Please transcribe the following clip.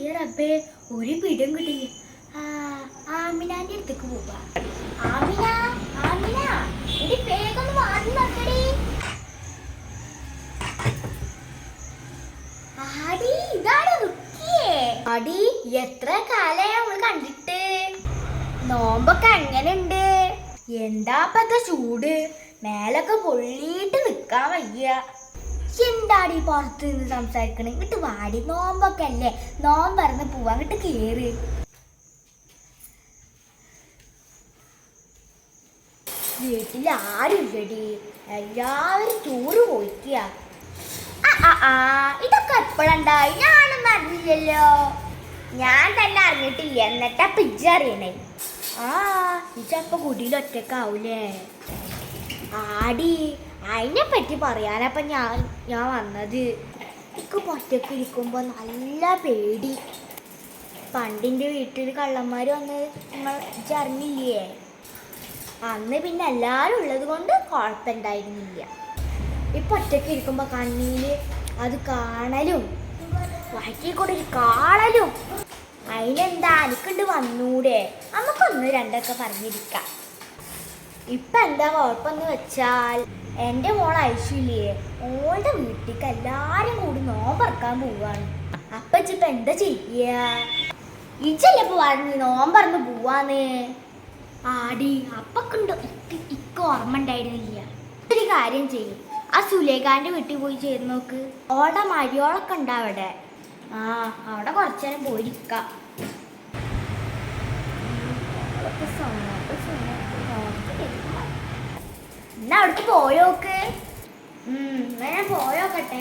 ചെയ്യ റബ്ബേ ഒരു പിടും കിട്ടില്ല ആമിനാന്റെ അടുത്തേക്ക് പോവാ. ആമിന ആമിന വേഗം അടി എത്ര കാലായി നമ്മൾ കണ്ടിട്ട്? നോമ്പൊക്കെ എങ്ങനെയുണ്ട് എന്താ ഇപ്പത്തെ ചൂട്? മേലൊക്കെ പൊള്ളിയിട്ട് നിക്കാൻ വയ്യ. എന്താടി പുറത്ത് നിന്ന് സംസാരിക്കണേ? ഇങ്ങോട്ട് വാടി. നോമ്പൊക്കെ അല്ലേ? നോമ്പറന്ന് പോവാ. അങ്ങോട്ട് കേറ്. വീട്ടിൽ ആരും ഇല്ലടി എല്ലാവരും ടൂറ് പോയിക്കുക ആ, ഇതൊക്കെ എപ്പോഴുണ്ടായി ഞാനൊന്നും അറിഞ്ഞില്ലല്ലോ. ഞാൻ തന്നെ അറിഞ്ഞിട്ടില്ല. എന്നിട്ടാ പിജ്ജ അറിയണേ. ആ ഇജപ്പ കുടിയിൽ ഒറ്റക്കാവൂലേ? ആടി അതിനെ പറ്റി പറയാനപ്പം ഞാൻ ഞാൻ വന്നത് എനിക്ക് ഒറ്റയ്ക്ക് ഇരിക്കുമ്പോൾ നല്ല പേടി. പണ്ടിന്റെ വീട്ടിൽ കള്ളന്മാർ വന്ന് നിങ്ങൾ അറിഞ്ഞില്ലേ അന്ന് പിന്നെ എല്ലാവരും ഉള്ളത് കൊണ്ട് കുഴപ്പമുണ്ടായിരുന്നില്ല ഇപ്പം ഒറ്റയ്ക്ക് ഇരിക്കുമ്പോൾ കണ്ണീര് അത് കാണലും വയറ്റിൽ കൂടെ ഒരു കാണലും. അതിനെന്താ എനിക്കുണ്ട് വന്നൂടെ. നമുക്കൊന്ന് രണ്ടൊക്കെ പറഞ്ഞിരിക്കാം. ഇപ്പൊ എന്താ കുഴപ്പമെന്ന് വെച്ചാൽ എന്റെ മോൾ ഐശ്വര്യേ ഓളുടെ വീട്ടിലേക്ക് എല്ലാരും കൂടി നോമ്പറക്കാൻ പോവാണ്. അപ്പൊ ഇപ്പൊ എന്താ ചെയ്യ? ഇജല്ലേ ഇപ്പൊ പറഞ്ഞു നോമ്പറന്ന് പോവാന്ന്? ആടി അപ്പൊക്കുണ്ട് ഇക്ക ഓർമ്മ ഉണ്ടായിരുന്നില്ല. ഒരു കാര്യം ചെയ്യും. ആ സുലേഖാന്റെ വീട്ടിൽ പോയി ചേർന്ന് നോക്ക്. ഓടെ മരിയോളൊക്കെ ഉണ്ട് അവിടെ ആ അവിടെ കുറച്ചേരം പോയിരിക്കാം. അവിടേക്ക് പോയോക്ക്. ഞാൻ പോയോക്കട്ടെ.